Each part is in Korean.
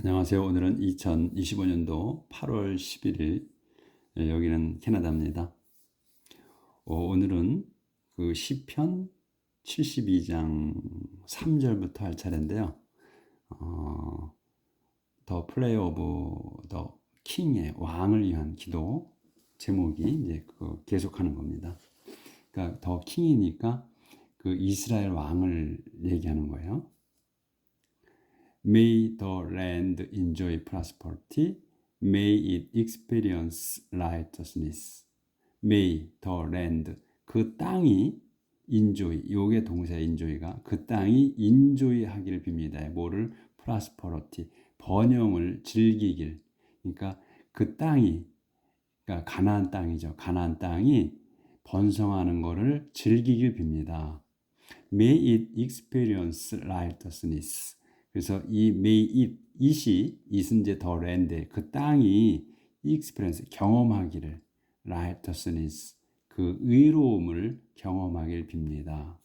안녕하세요. 오늘은 2025년도 8월 11일 예, 여기는 캐나다입니다. 어, 오늘은 그 시편 72장 3절부터 할 차례인데요. 어, 더 플레이 오브 더 킹의 왕을 위한 기도 제목이 이제 그 계속하는 겁니다. 그러니까 더 킹이니까 그 이스라엘 왕을 얘기하는 거예요. May the land enjoy prosperity. May it experience righteousness. May the land 그 땅이 enjoy 요게 동사 enjoy가 그 땅이 enjoy 하기를 빕니다. 뭐를 prosperity 번영을 즐기길. 그러니까 그 땅이 그러니까 가나안 땅이죠. 가나안 땅이 번성하는 것을 즐기길 빕니다. May it experience righteousness. 그래서 이 may it, it은 이제 더 랜드 그 땅이 experience 경험하기를 righteousness 그 의로움을 경험하길 빕니다.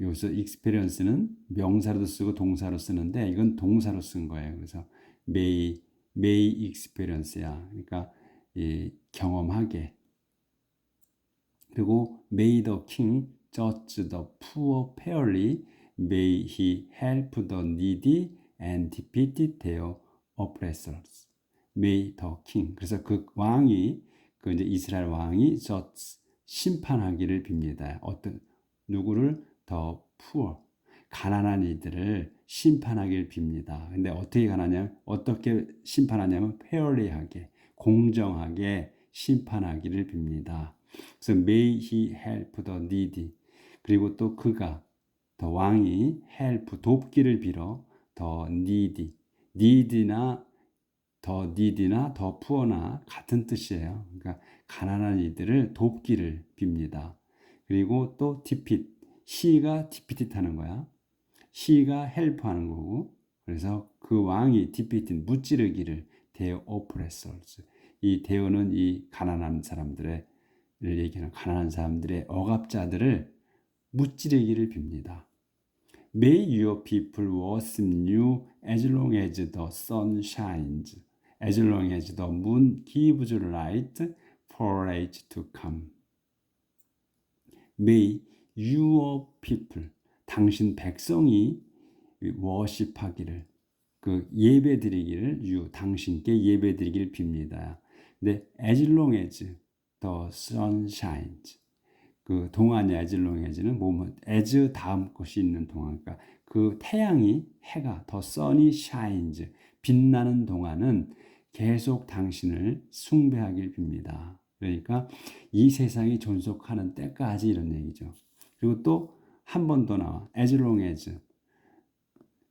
여기서 experience는 명사로도 쓰고 동사로 쓰는데 이건 동사로 쓴 거예요. 그래서 may may experience야. 그러니까 이 경험하게. 그리고 may the king judge the poor fairly May he help the needy and defeat their oppressors. May the king. 그래서 그 왕이 그 이제 이스라엘 왕이 저 심판하기를 빕니다. 어떤 누구를 더 poor 가난한 이들을 심판하길 빕니다. 근데 어떻게 가나냐면 어떻게 심판하냐면 fairly하게 공정하게 심판하기를 빕니다. 그래서 may he help the needy 그리고 또 그가 더 왕이 help 돕기를 빌어 더 needy need나 더 need나 더 poor나 같은 뜻이에요. 그러니까 가난한 이들을 돕기를 빕니다. 그리고 또 defeat he가 defeat 하는 거야. he가 help 하는 거고 그래서 그 왕이 defeat 무찌르기를 their oppressors 이 대어는 이 가난한 사람들의 얘기하는 가난한 사람들의 억압자들을 무찌르기를 빕니다. May your people worship you as long as the sun shines, as long as the moon gives light for age to come. May your people, 당신 백성이 worship하기를, 그 예배드리기를, you, 당신께 예배드리기를 빕니다. 근데 as long as the sun shines, 그 동안의 에즐롱에즈는 뭐뭐 as 다음 것이 있는 동안 그러니까 그 태양이 해가 더 sunny shines 빛나는 동안은 계속 당신을 숭배하길 빕니다. 그러니까 이 세상이 존속하는 때까지 이런 얘기죠. 그리고 또 한 번 더 나와 as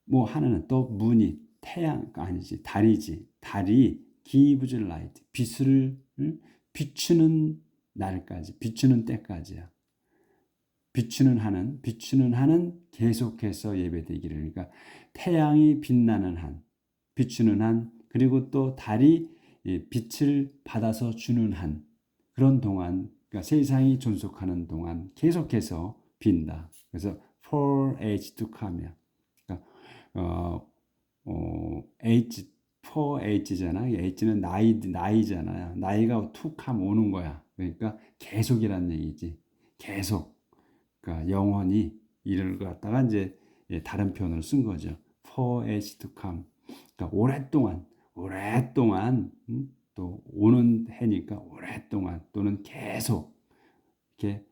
뭐 하나는 또 문이 태양 아니지 달이지 달이 gives light 빛을 비추는 날까지 비추는 때까지야. 비추는 하는 비추는 한은 계속해서 예배되기를 그러니까 태양이 빛나는 한 비추는 한 그리고 또 달이 빛을 받아서 주는 한 그런 동안 그러니까 세상이 존속하는 동안 계속해서 빈다. 그래서 for age to come이야. 그러니까 어, 어, age for age잖아. age는 나이 나이잖아요. 나이가 툭하면 오는 거야. 그러니까 계속이란 얘기지. 계속. 그러니까 영원히 이를 갖다가 이제 예, 다른 표현을 쓴 거죠. for age to come. 그러니까 오랫동안, 오랫동안 음? 또 오는 해니까 오랫동안 또는 계속 이렇게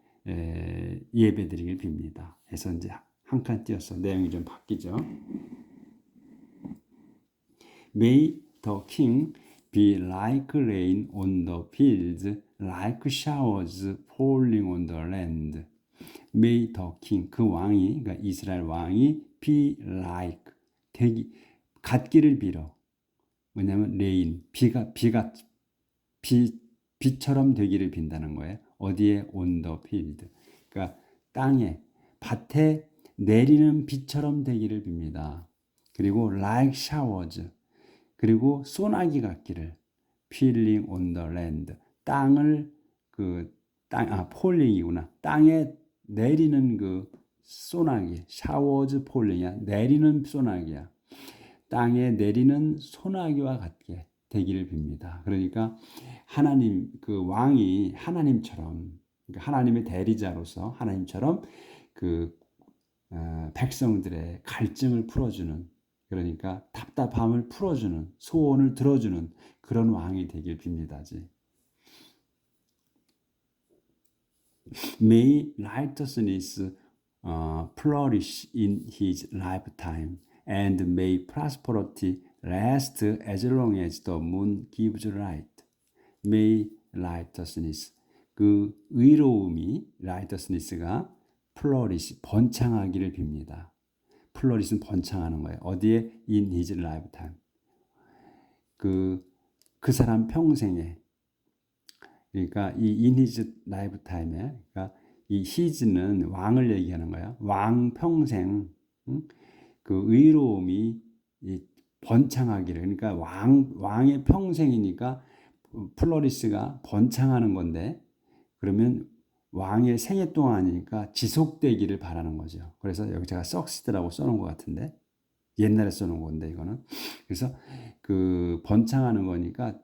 예배드리길 빕니다. 해서 이제 한 칸 띄어서 내용이 좀 바뀌죠. May the king be like rain on the fields, like showers falling on the land. May the king 그 왕이 그러니까 이스라엘 왕이 be like 되기 같기를 빌어. 뭐냐면 rain 비가 비가 비 비처럼 되기를 빈다는 거예요. 어디에 on the field. 그러니까 땅에 밭에 내리는 비처럼 되기를 빕니다. 그리고 like showers 그리고 소나기 같기를 filling on the land 땅을 그 땅 아 폴링이구나 땅에 내리는 그 소나기 샤워즈 폴링이야 내리는 소나기야 땅에 내리는 소나기와 같게 되기를 빕니다. 그러니까 하나님 그 왕이 하나님처럼 그러니까 하나님의 대리자로서 하나님처럼 그 어, 백성들의 갈증을 풀어주는 그러니까 답답함을 풀어주는 소원을 들어주는 그런 왕이 되길 빕니다지. May righteousness uh, flourish in his lifetime, and may prosperity last as long as the moon gives light. May righteousness 그 의로움이 righteousness가 flourish 번창하기를 빕니다. 플로리스는 번창하는 거예요. 어디에 in his lifetime. 그, 그 사람 평생에 그러니까 이 in his lifetime에 그러니까 이 his는 왕을 얘기하는 거예요. 왕 평생 응? 그 의로움이 이 번창하기를 그러니까 왕 왕의 평생이니까 플로리스가 번창하는 건데 그러면 왕의 생애 동안이니까 지속되기를 바라는 거죠. 그래서 여기 제가 썩시드라고 써놓은 것 같은데 옛날에 써놓은 건데 이거는 그래서 그 번창하는 거니까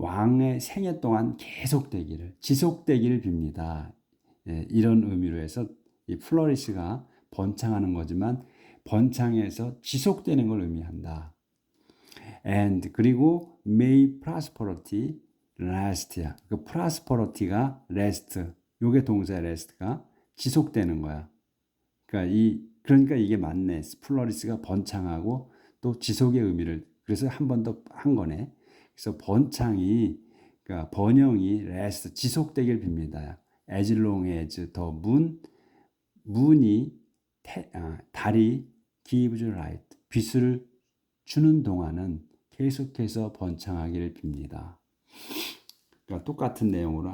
왕의 생애 동안 계속되기를 지속되기를 빕니다. 예, 이런 의미로 해서 이 플로리스가 번창하는 거지만 번창해서 지속되는 걸 의미한다. and 그리고 may prosperity last야. 그 prosperity가 last 요게 동사 last가 지속되는 거야. 그러니까 이 그러니까 이게 맞네. 플로리스가 번창하고 또 지속의 의미를 그래서 한 번 더 한 거네. 그래서 번창이 그러니까 번영이 last 지속되길 빕니다. as long as the moon 문이 태, 아, 달이 gives light 빛을 주는 동안은 계속해서 번창하기를 빕니다. 그러니까 똑같은 내용으로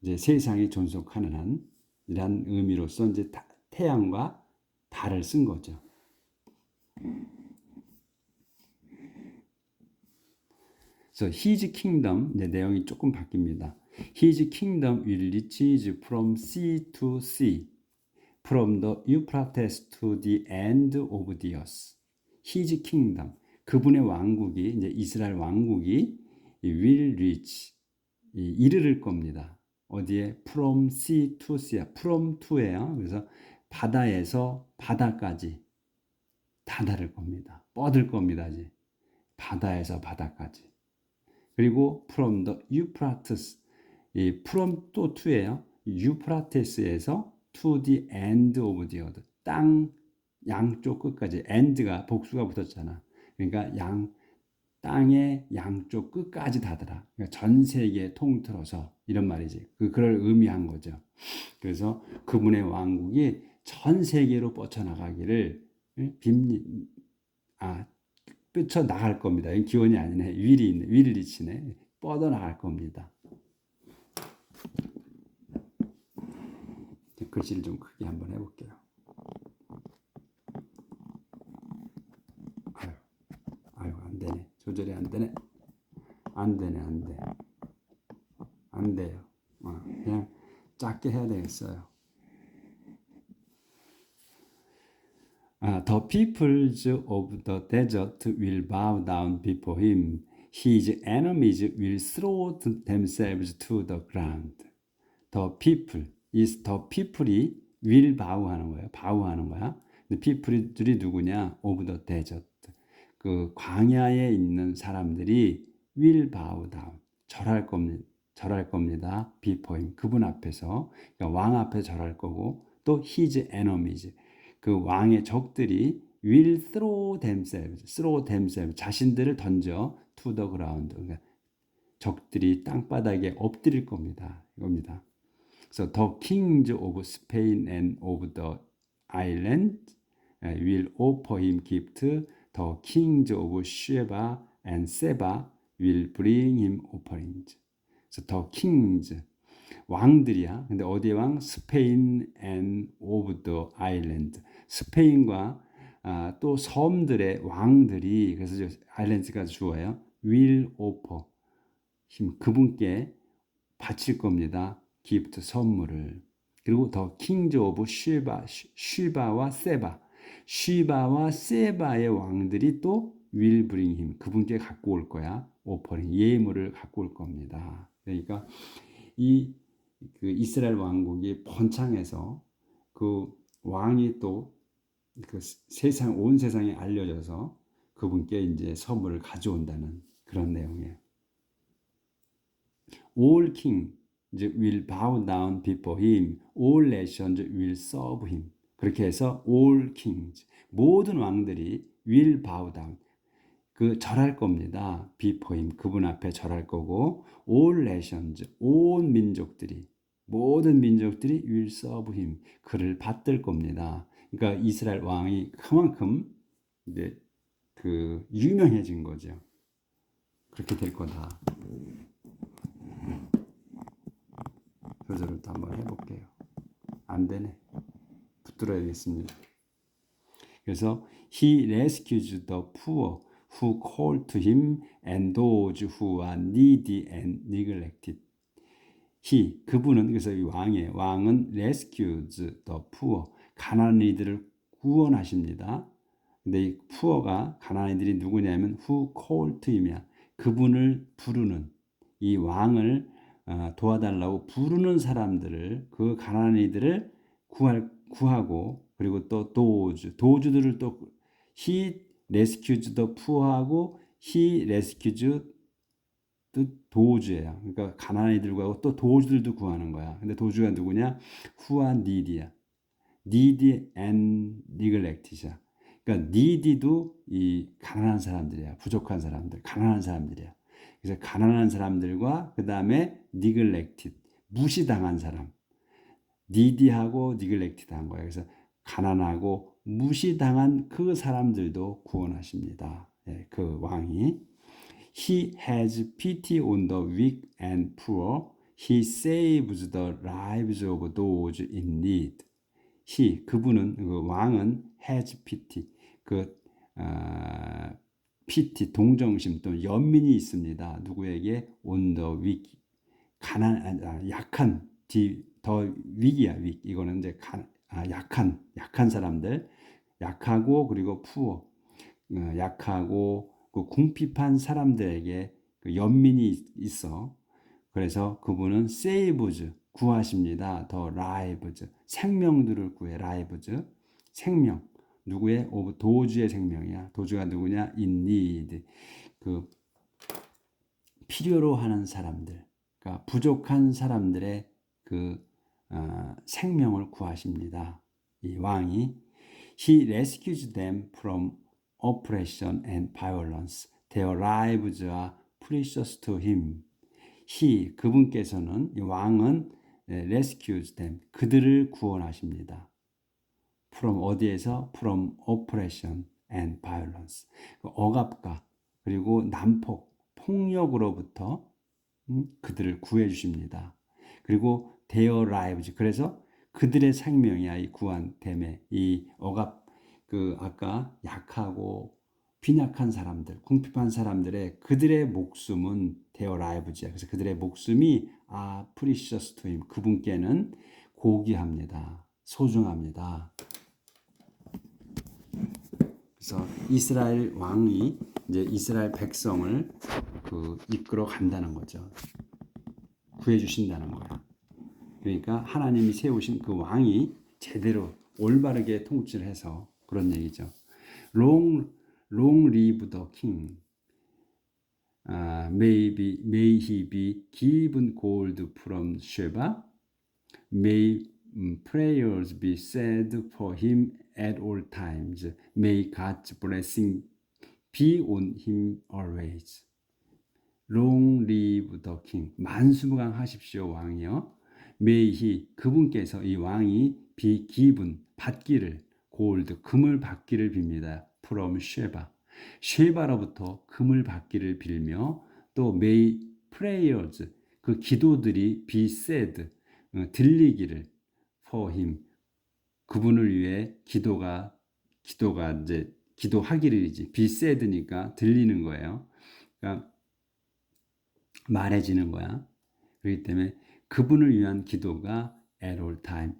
이제 세상이 존속하는 한 이란 의미로서 이제 태양과 달을 쓴 거죠. 그래서 his kingdom 이제 내용이 조금 바뀝니다. His kingdom will reach from sea to sea, from the Euphrates to the end of the earth. His kingdom 그분의 왕국이 이제 이스라엘 왕국이 will reach 이르를 겁니다. 어디에 from sea to sea, from to예요. 그래서 바다에서 바다까지 다 다를 겁니다. 뻗을 겁니다. 이제 바다에서 바다까지. 그리고 from the Euphrates, 이 from 또 to예요. 유프라테스에서 to the end of the earth, 땅 양쪽 끝까지 end가 복수가 붙었잖아. 그러니까 양 땅의 양쪽 끝까지 다더라. 그러니까 전 세계 통틀어서 이런 말이지. 그 그걸 의미한 거죠. 그래서 그분의 왕국이 전 세계로 뻗쳐나가기를 빕니 아 뻗쳐 나갈 겁니다. 기원이 아니네. 윌이 있네. 이치네. 뻗어 나갈 겁니다. 글씨를 좀 크게 한번 해볼게요. 아유, 아유 안 되네. 조절이 안 되네. 안 되네, 안 돼. 안 돼요. 어, 그냥 작게 해야 되겠어요. 아, the peoples of the desert will bow down before him. His enemies will throw themselves to the ground. The people is the people이 will bow 하는 거예요. bow 하는 거야. 근데 people들이 누구냐? of the desert. 그 광야에 있는 사람들이 will bow down. 절할 겁니다. 절할 겁니다. him. 그분 앞에서 그러니까 왕 앞에 절할 거고 또 his enemies. 그 왕의 적들이 will throw themselves, throw themselves 자신들을 던져 to the ground. 그러니까 적들이 땅바닥에 엎드릴 겁니다. 이겁니다. 그래서 the kings of Spain and of the island will offer him gift. The kings of Sheba and Seba will bring him offerings. 그래서 the kings 왕들이야. 근데 어디의 왕? 스페인 and of the island. 스페인과 아, 또 섬들의 왕들이 그래서 아일랜드가 주어요. will 그분께 바칠 겁니다. gift 선물을. 그리고 더 킹즈 오브 쉬바 쉬바와 세바 쉬바와 세바의 왕들이 또 will 그분께 갖고 올 거야. offering 예물을 갖고 올 겁니다. 그러니까 이 그 이스라엘 왕국이 번창해서 그 왕이 또 그 세상 온 세상에 알려져서 그분께 이제 선물을 가져온다는 그런 내용이에요. All kings will bow down before him. All nations will serve him. 그렇게 해서 all kings 모든 왕들이 will bow down 그 절할 겁니다. before him 그분 앞에 절할 거고 all nations 온 민족들이 모든 민족들이 will serve him 그를 받들 겁니다. 그러니까 이스라엘 왕이 그만큼 이제 그 유명해진 거죠. 그렇게 될 거다. 교절을 또 한번 해볼게요. 안 되네. 붙들어야겠습니다. 그래서 he rescues the poor who call to him and those who are needy and neglected. he 그분은 그래서 이 왕의 왕은 rescues the poor 가난한 이들을 구원하십니다. 근데 이 puor가 가난한 이들이 누구냐면 to him이야. 그분을 부르는 이 왕을 어, 도와달라고 부르는 사람들을 그 가난한 이들을 구할 구하고 그리고 또 도주 도주들을 또 he rescues the poor하고 he rescues 또 도주예요. 그러니까 가난한 이들과 또 도주들도 구하는 거야. 근데 도주가 누구냐? are needy야. Needy and neglect이야. 그러니까 needy도 이 가난한 사람들이야. 부족한 사람들, 가난한 사람들이야. 그래서 가난한 사람들과 그 다음에 neglected 무시당한 사람, needy하고 neglected한 거예요. 그래서 가난하고 무시당한 그 사람들도 구원하십니다. 예, 그 왕이 He has pity on the weak and poor. He saves the lives of those in need. He 그분은 그 왕은 has pity 그 어, pity 동정심 또는 연민이 있습니다. 누구에게? The weak. 가난 아, 약한 디, 더 위기야 위 이거는 이제 가, 아, 약한 약한 사람들. 약하고 그리고 푸어 어, 약하고 그 궁핍한 사람들에게 그 연민이 있어. 그래서 그분은 saves 구하십니다. 더 lives 생명들을 구해 lives 생명 누구의 도주의 생명이야. 도주가 누구냐? need 그 필요로 하는 사람들, 그러니까 부족한 사람들의 그 어, 생명을 구하십니다. 이 왕이 He rescues them from oppression and violence. Their lives are precious to him. He 그분께서는 이 왕은 rescues them 그들을 구원하십니다. from 어디에서 from oppression and violence 그 억압과 그리고 난폭 폭력으로부터 음, 그들을 구해 주십니다. 그리고 their lives 그래서 그들의 생명이야 이 구한 됨에 이 억압 그 아까 약하고 빈약한 사람들 궁핍한 사람들의 그들의 목숨은 their lives야 그래서 그들의 목숨이 아 to him 그분께는 고귀합니다 소중합니다 그래서 이스라엘 왕이 이제 이스라엘 백성을 그 이끌어 간다는 거죠 구해 주신다는 거예요. 그러니까 하나님이 세우신 그 왕이 제대로 올바르게 통치해서 그런 얘기죠. Long, long live the king. Uh, may, be, may he be given gold from Sheba. May um, prayers be said for him at all times. May God's blessing be on him always. Long live the king. 만수무강하십시오 왕이요. May he 그분께서 이 왕이 be given 받기를 골드 금을 받기를 빕니다. From Sheba. 쉐바로부터 금을 받기를 빌며 또 may prayers 그 기도들이 be said 어, 들리기를 for him 그분을 위해 기도가 기도가 이제 기도하기를이지 be said니까 들리는 거예요. 그러니까 말해지는 거야. 그렇기 때문에 그분을 위한 기도가 at all time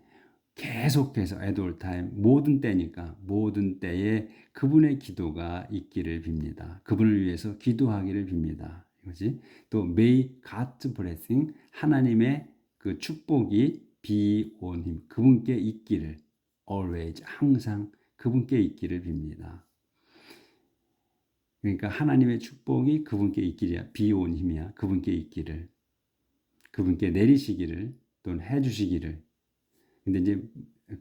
계속해서 all time 모든 때니까 모든 때에 그분의 기도가 있기를 빕니다. 그분을 위해서 기도하기를 빕니다. 이거지. 또 may God's blessing 하나님의 그 축복이 be on him 그분께 있기를 always 항상 그분께 있기를 빕니다. 그러니까 하나님의 축복이 그분께 있기야 be on him이야 그분께 있기를 그분께 내리시기를 또는 해주시기를 근데 이제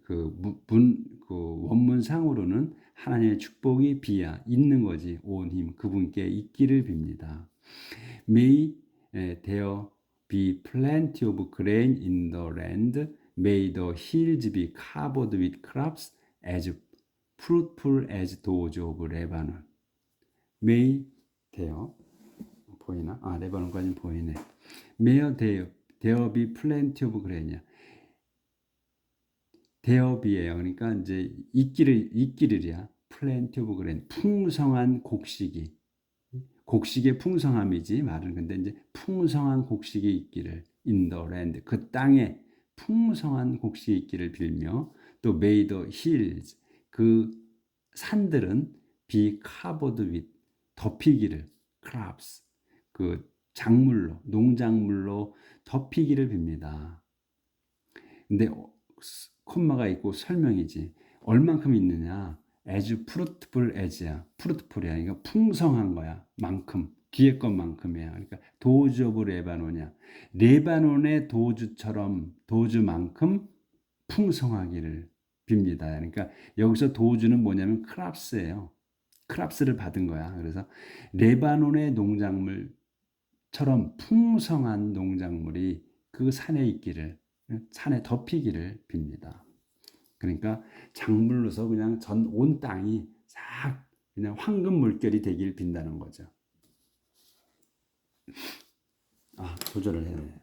그 문 그 원문상으로는 하나님의 축복이 비야 있는 거지 온 힘 그분께 있기를 빕니다. May there be plenty of grain in the land. May the hills be covered with crops as fruitful as those of Lebanon. May there 보이나? 아 레바논까지 보이네. May there there be plenty of grain이야. 대업이에요. 그러니까 이제 있기를 있기를이야. plenty of grain 풍성한 곡식이 곡식의 풍성함이지 말은 근데 이제 풍성한 곡식이 있기를 land 그 땅에 풍성한 곡식이 있기를 빌며 또 the hills 그 산들은 be covered with 덮이기를 crops 그 작물로 농작물로 덮이기를 빕니다. 근데 콤마가 있고 설명이지. 얼만큼 있느냐? as fruitful as야. fruitful이야. 이거 풍성한 거야. 만큼. 뒤에 것만큼이야. 그러니까 도즈 오브 레바논이야. 레바논의 도주처럼 도주만큼 풍성하기를 빕니다. 그러니까 여기서 도주는 뭐냐면 크랍스예요. 크랍스를 받은 거야. 그래서 레바논의 농작물처럼 풍성한 농작물이 그 산에 있기를 산에 덮이기를 빕니다. 그러니까 작물로서 그냥 전 온 땅이 싹 그냥 황금 물결이 되길 빈다는 거죠. 아 조절을 돼.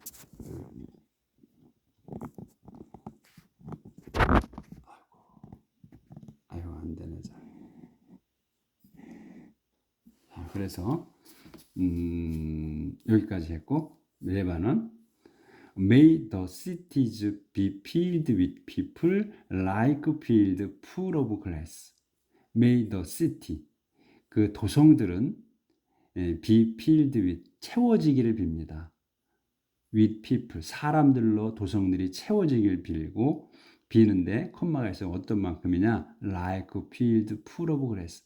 아이고 안 되네 자. 자 그래서 음, 여기까지 했고 레바는 May the cities be filled with people like field full of glass. May the city 그 도성들은 예, be filled with 채워지기를 빕니다. with people 사람들로 도성들이 채워지기를 빌고 비는데 콤마가 있어 어떤 만큼이냐 like field full of glass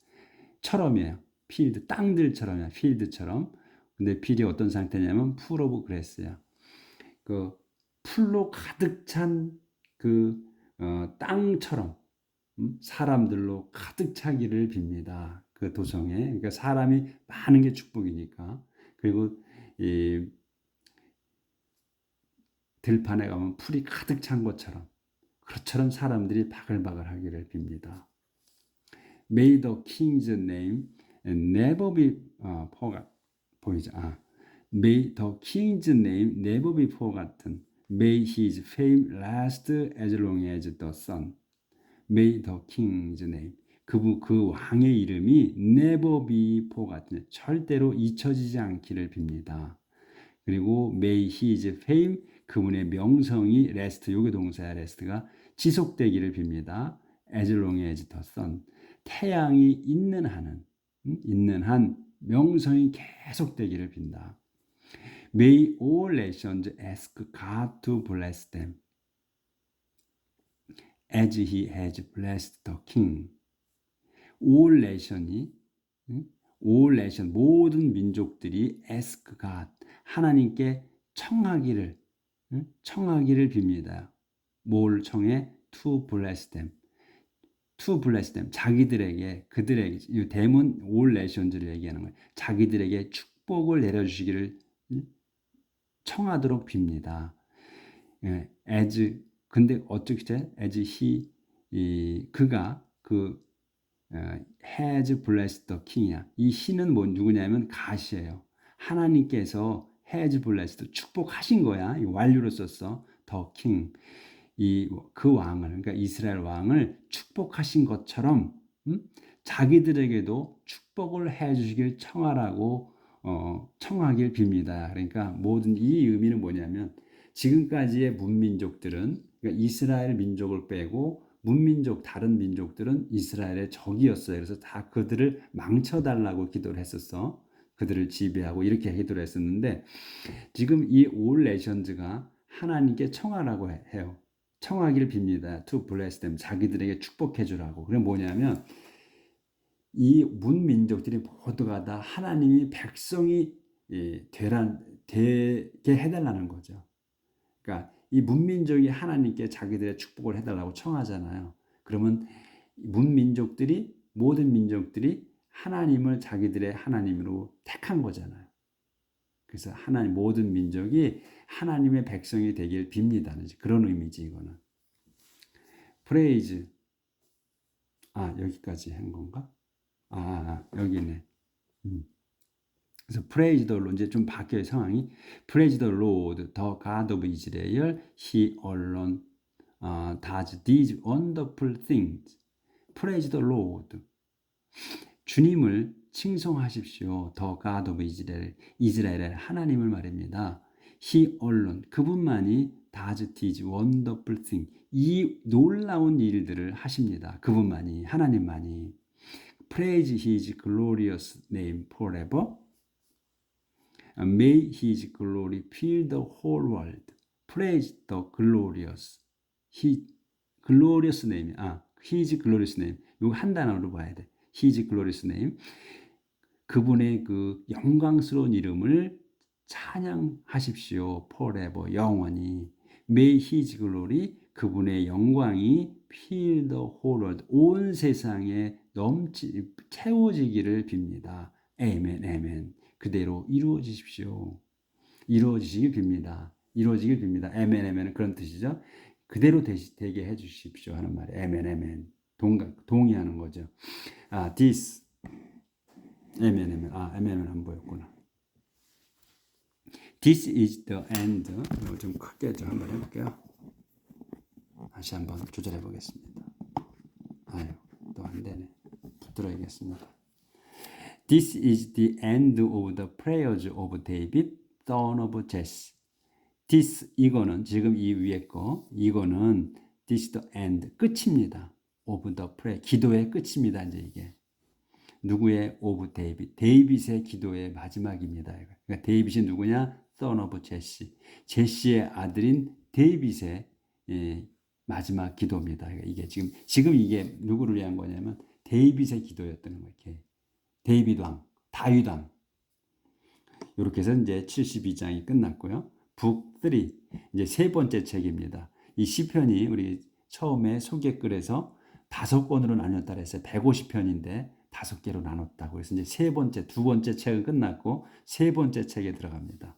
처럼이에요. field 땅들처럼이야. field처럼 근데 필이 어떤 상태냐면 full of glass야. 그 풀로 가득 찬그 어, 땅처럼 음? 사람들로 가득 차기를 빕니다. 그 도성에 그러니까 사람이 많은 게 축복이니까 그리고 이 들판에 가면 풀이 가득 찬 것처럼 그처럼 사람들이 바글바글 하기를 빕니다. May the king's name never be 어, forgot 보이죠? 아, May the king's name never be forgotten. May his fame last as long as the sun. May the king's name. 그, 그 왕의 이름이 never be forgotten. 절대로 잊혀지지 않기를 빕니다. 그리고 may his fame 그분의 명성이 rest 요게 동사야 rest가 지속되기를 빕니다. as long as the sun. 태양이 있는 한은 있는 한 명성이 계속되기를 빈다. May all nations ask God to bless them as he has blessed the king. all nation이 all nation 모든 민족들이 ask God 하나님께 청하기를 청하기를 빕니다. 뭘 청해? to bless them. to bless them. 자기들에게 그들에게 이 대문 all nations를 얘기하는 거예요. 자기들에게 축복을 내려 주시기를 청하도록 빕니다. 예, as 근데 어떻게 as he 이 그가 그 어, has blessed the king이야. 이 he는 뭐 누구냐면 가시예요. 하나님께서 has blessed 축복하신 거야. 이 완료로 썼어. the king 이 그 왕을 그러니까 이스라엘 왕을 축복하신 것처럼 음? 자기들에게도 축복을 해 주시길 청하라고 어, 청하길 빕니다. 그러니까 모든 이 의미는 뭐냐면 지금까지의 문민족들은 그러니까 이스라엘 민족을 빼고 문민족 다른 민족들은 이스라엘의 적이었어요. 그래서 다 그들을 망쳐달라고 기도를 했었어. 그들을 지배하고 이렇게 기도를 했었는데 지금 이 올 레전드가 하나님께 청하라고 해요. 청하기를 빕니다. To bless them. 자기들에게 축복해 주라고. 그게 뭐냐면 이 문민족들이 모두가 다 하나님이 백성이 되란 되게 해달라는 거죠. 그러니까 이 문민족이 하나님께 자기들의 축복을 해달라고 청하잖아요. 그러면 문민족들이 모든 민족들이 하나님을 자기들의 하나님으로 택한 거잖아요. 그래서 하나님 모든 민족이 하나님의 백성이 되길 빕니다. 그런 의미지 이거는. 프레이즈. 아 여기까지 한 건가? 아, 아 여기네. 음. 그래서 praise the Lord 이제 좀 바뀌어요 상황이 praise the Lord the God of Israel He alone uh, does these wonderful things praise the Lord 주님을 칭송하십시오 the God of Israel 이스라엘의 하나님을 말입니다 He alone 그분만이 does these wonderful things 이 놀라운 일들을 하십니다 그분만이 하나님만이 praise His glorious name forever May His glory fill the whole world. Praise the glorious. He glorious name. 아, His glorious name. 이거 한 단어로 봐야 돼. His glorious name. 그분의 그 영광스러운 이름을 찬양하십시오. forever 영원히. May His glory 그분의 영광이 fill the whole world 온 세상에 넘치 채워지기를 빕니다. 아멘, 아멘. 그대로 이루어지십시오. 이루어지시길 빕니다. 이루어지길 빕니다. 에멘 에멘은 그런 뜻이죠. 그대로 되게 해 주십시오 하는 말이 에멘 에멘 동 동의하는 거죠. 아 this 에멘 에멘 아 에멘 에멘 안 보였구나. This is the end. 이거 좀 크게 좀 한번 해볼게요. 다시 한번 조절해 보겠습니다. 아유 또 안 되네. 붙들어야겠습니다. This is the end of the prayers of David, son of Jesse. This 이거는 지금 이 위에 거 이거는 this the end 끝입니다. of the prayer 기도의 끝입니다. 이제 이게 누구의 of David 데이빗의 기도의 마지막입니다. 그러니까 데이빗이 누구냐? son of Jesse 제시의 아들인 데이빗의 예, 마지막 기도입니다. 그러니까 이게 지금 지금 이게 누구를 위한 거냐면 데이빗의 기도였던 거예요. 데이비드 왕, 다윗 왕. 이렇게 해서 이제 72장이 끝났고요. 북 3, 이제 세 번째 책입니다. 이 시편이 우리 처음에 소개글에서 다섯 권으로 나눴다 그랬어요. 150편인데 다섯 개로 나눴다고. 그래서 이제 세 번째, 두 번째 책은 끝났고 세 번째 책에 들어갑니다.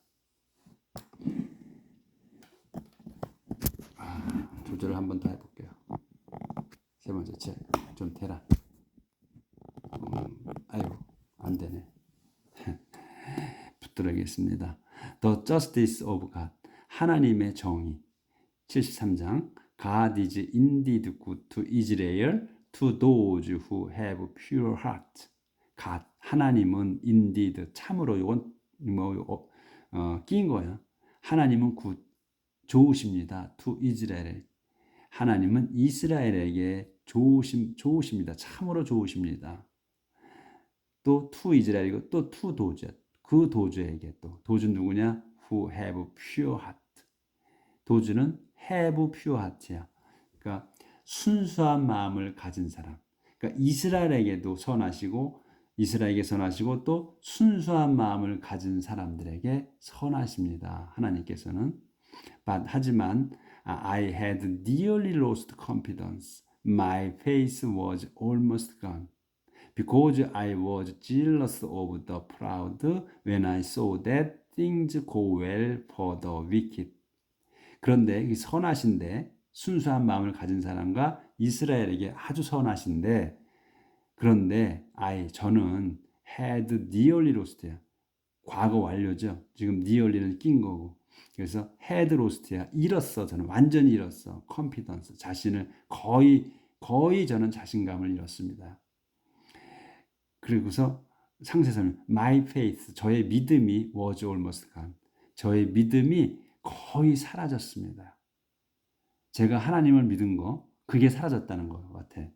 아, 조절을 한 번 더 해볼게요. 세 번째 책, 좀 대라. 음, 아유, 안 되네. 붙들어야겠습니다. The Justice of God. 하나님의 정의. 73장. God is indeed good to Israel, to those who have pure heart. God. 하나님은 indeed. 참으로 이건 뭐 어, 어, 끼인 거야. 하나님은 굿. 좋으십니다. to Israel. 하나님은 이스라엘에게 좋으심, 좋으십니다. 참으로 좋으십니다. 또 투 이스라엘이고 또 투 도주. 그 도주에게 또 도주 누구냐? Who have pure heart. 도주는 have pure heart야. 그러니까 순수한 마음을 가진 사람. 그러니까 이스라엘에게도 선하시고 이스라엘에게 선하시고 또 순수한 마음을 가진 사람들에게 선하십니다. 하나님께서는 하지만 I had nearly lost confidence. My faith was almost gone. because I was jealous of the proud when I saw that things go well for the wicked. 그런데 선하신데 순수한 마음을 가진 사람과 이스라엘에게 아주 선하신데 그런데 I 저는 had nearly lost야. 과거 완료죠. 지금 nearly는 낀 거고. 그래서 had lost야. 잃었어. 저는 완전히 잃었어. confidence. 자신을 거의 거의 저는 자신감을 잃었습니다. 그리고서 상세서는 my faith 저의 믿음이 was almost gone. 저의 믿음이 거의 사라졌습니다. 제가 하나님을 믿은 거 그게 사라졌다는 것 같아.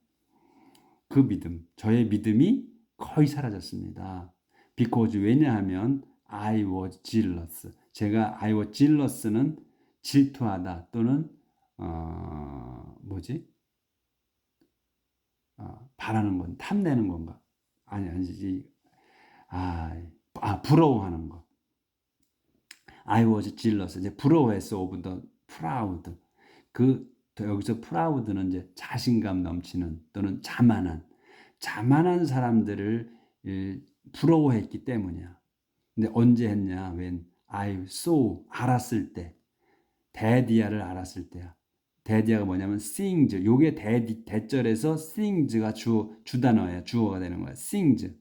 그 믿음, 저의 믿음이 거의 사라졌습니다. because 왜냐하면 I was jealous. 제가 I was jealous는 질투하다 또는 어, 뭐지? 어, 바라는 건 탐내는 건가? 아니 아니지. 아, 아 부러워하는 거. I was jealous. 이제 부러워했어 of the proud. 그 여기서 proud는 이제 자신감 넘치는 또는 자만한 자만한 사람들을 예, 부러워했기 때문이야. 근데 언제 했냐? when I saw 알았을 때 대디아를 알았을 때야. 대디아가 뭐냐면 things. 요게 대 대절에서 things가 주 주단어야. 주어가 되는 거야. things.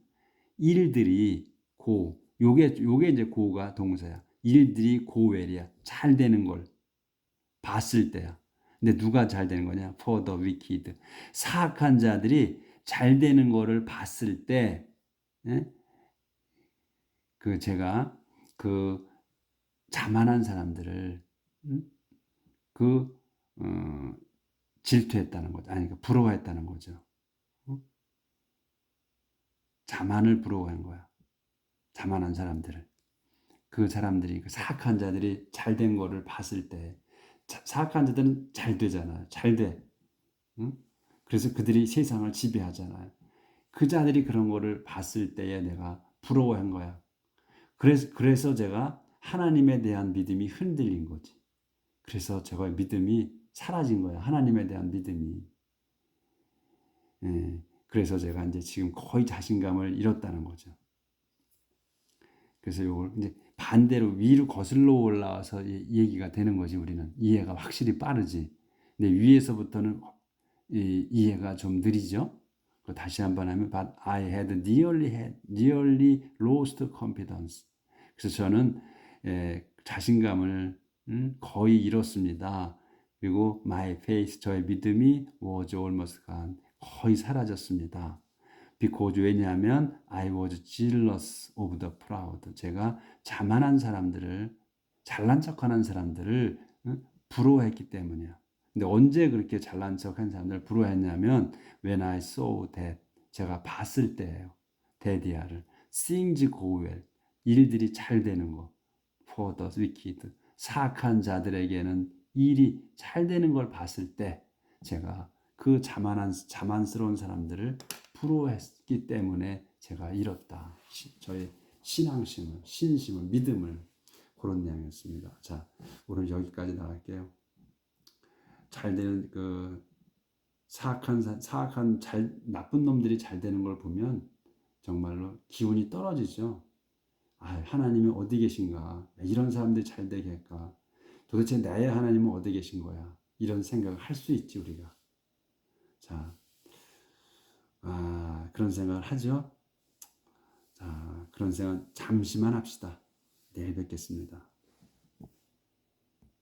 일들이 고. 요게 요게 이제 고가 동사야. 일들이 고웰이야. 잘 되는 걸 봤을 때야. 근데 누가 잘 되는 거냐? for the wicked. 사악한 자들이 잘 되는 거를 봤을 때, 예? 그 제가 그 자만한 사람들을 음? 그 어, 질투했다는 거죠. 아니, 그 부러워했다는 거죠. 어? 자만을 부러워한 거야. 자만한 사람들을. 그 사람들이 그 사악한 자들이 잘 된 거를 봤을 때 자, 사악한 자들은 잘 되잖아요. 잘 돼. 응? 그래서 그들이 세상을 지배하잖아요. 그 자들이 그런 거를 봤을 때에 내가 부러워한 거야. 그래서 그래서 제가 하나님에 대한 믿음이 흔들린 거지. 그래서 제가 믿음이 사라진 거야. 하나님에 대한 믿음이. 예, 그래서 제가 이제 지금 거의 자신감을 잃었다는 거죠. 그래서 이걸 이제 반대로 위로 거슬러 올라와서 얘기가 되는 거지 우리는 이해가 확실히 빠르지. 근데 위에서부터는 이, 이해가 좀 느리죠. 다시 한번 하면 but I had nearly had nearly lost confidence. 그래서 저는 예, 자신감을 음, 거의 잃었습니다. 그리고 my faith 저의 믿음이 was almost gone 거의 사라졌습니다. because 왜냐하면 I was jealous of the proud. 제가 자만한 사람들을 잘난 척하는 사람들을 부러워했기 때문이야. 근데 언제 그렇게 잘난 척한 사람들을 부러워했냐면 when I saw that 제가 봤을 때예요. 데디아를 things go well 일들이 잘 되는 거 for the wicked 사악한 자들에게는 일이 잘 되는 걸 봤을 때 제가 그 자만한 자만스러운 사람들을 부러워했기 때문에 제가 잃었다. 저의 신앙심을, 신심을, 믿음을 그런 내용이었습니다. 자, 오늘 여기까지 나갈게요. 잘 되는 그 사악한 사악한 잘 나쁜 놈들이 잘 되는 걸 보면 정말로 기운이 떨어지죠. 아, 하나님이 어디 계신가? 이런 사람들이 잘 되게 할까? 도대체 나의 하나님은 어디 계신 거야? 이런 생각을 할 수 있지 우리가. 자, 아, 그런 생각을 하죠. 자, 그런 생각 잠시만 합시다. 내일 뵙겠습니다.